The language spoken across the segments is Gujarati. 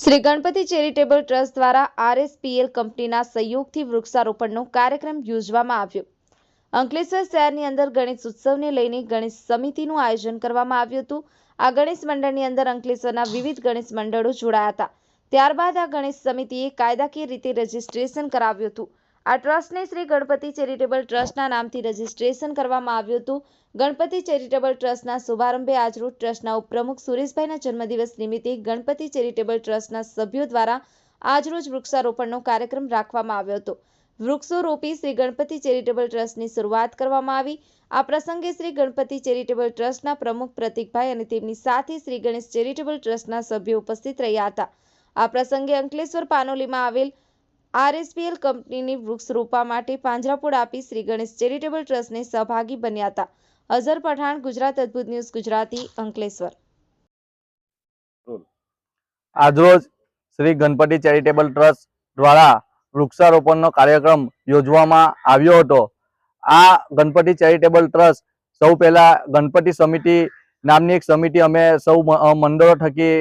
શ્રી ગણપતિ ચેરિટેબલ ટ્રસ્ટ દ્વારા આરએસપીએલ કંપનીના સહયોગથી વૃક્ષારોપણનો કાર્યક્રમ યોજવામાં આવ્યો. અંકલેશ્વર શહેરની અંદર ગણેશ ઉત્સવને લઈને ગણેશ સમિતિનું આયોજન કરવામાં આવ્યું હતું. આ ગણેશ મંડળની અંદર અંકલેશ્વરના વિવિધ ગણેશ મંડળો જોડાયા હતા. ત્યારબાદ આ ગણેશ સમિતિએ કાયદાકીય રીતે રજીસ્ટ્રેશન કરાવ્યું હતું. આ ટ્રસ્ટને શ્રી ગણપતિ ચેરિટેબલ ટ્રસ્ટના નામથી રજીસ્ટ્રેશન કરવામાં આવ્યું હતું. ગણપતિ ચેરિટેબલ ટ્રસ્ટના શુભારંભે આજરોજ ટ્રસ્ટના ઉપપ્રમુખ સુરેશભાઈના જન્મદિવસ નિમિત્તે ગણપતિ ચેરિટેબલ ટ્રસ્ટના સભ્યો દ્વારા આજરોજ વૃક્ષારોપણનો કાર્યક્રમ રાખવામાં આવ્યો હતો. વૃક્ષો રોપી શ્રી ગણપતિ ચેરિટેબલ ટ્રસ્ટની શરૂઆત કરવામાં આવી. આ પ્રસંગે શ્રી ગણપતિ ચેરિટેબલ ટ્રસ્ટના પ્રમુખ પ્રતિકભાઈ અને તેમની સાથે શ્રી ગણેશ ચેરિટેબલ ટ્રસ્ટના સભ્યો ઉપસ્થિત રહ્યા હતા. આ પ્રસંગે અંકલેશ્વર પાનોલીમાં આવેલ આરએસપીએલ કંપનીની વૃક્ષ રોપા માટે પાંજરાપોળ આપી શ્રી ગણેશ ચેરિટેબલ ટ્રસ્ટને સહભાગી બન્યા હતા. અઝર પઠાણ, ગુજરાત અદ્ભુત ન્યૂઝ, ગુજરાતી, અંકલેશ્વર. આજરોજ શ્રી ગણપતિ ચેરિટેબલ ટ્રસ્ટ દ્વારા વૃક્ષારોપણનો કાર્યક્રમ યોજવામાં આવ્યો હતો. આ ગણપતિ ચેરિટેબલ ટ્રસ્ટ સૌ પહેલા ગણપતિ સમિતિ નામની એક સમિતિ અમે સૌ મંડળો થકી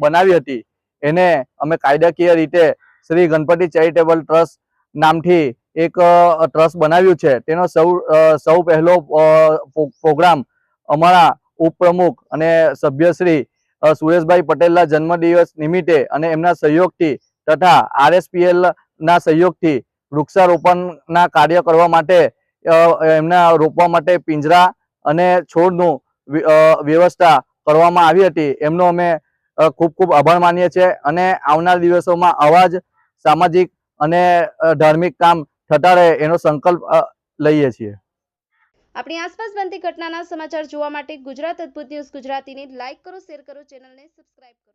બનાવી હતી. એને અમે કાયદાકીય રીતે શ્રી ગણપતિ ચેરિટેબલ ટ્રસ્ટ નામથી એક ટ્રસ્ટ બનાવ્યું છે. તેનો સૌ સૌ પહેલો પ્રોગ્રામ અમારા ઉપપ્રમુખ અને સભ્યશ્રી સુરેશભાઈ પટેલના જન્મદિવસ નિમિત્તે અને એમના સહયોગથી તથા આરએસપીએલના સહયોગથી વૃક્ષારોપણના કાર્ય કરવા માટે એમના રોપવા માટે પિંજરા અને છોડનું વ્યવસ્થા કરવામાં આવી હતી. એમનો અમે ખૂબ ખૂબ આભાર માનીએ છીએ અને આવનાર દિવસોમાં આવા જ સામાજિક અને ધાર્મિક કામ થતા રહે એનો સંકલ્પ લઈએ છીએ. આપણી આસપાસ બનતી ઘટનાના સમાચાર જોવા માટે ગુજરાત અદ્ભુત ન્યૂઝ ગુજરાતીને લાઈક કરો, શેર કરો, ચેનલને સબસ્ક્રાઇબ કરો.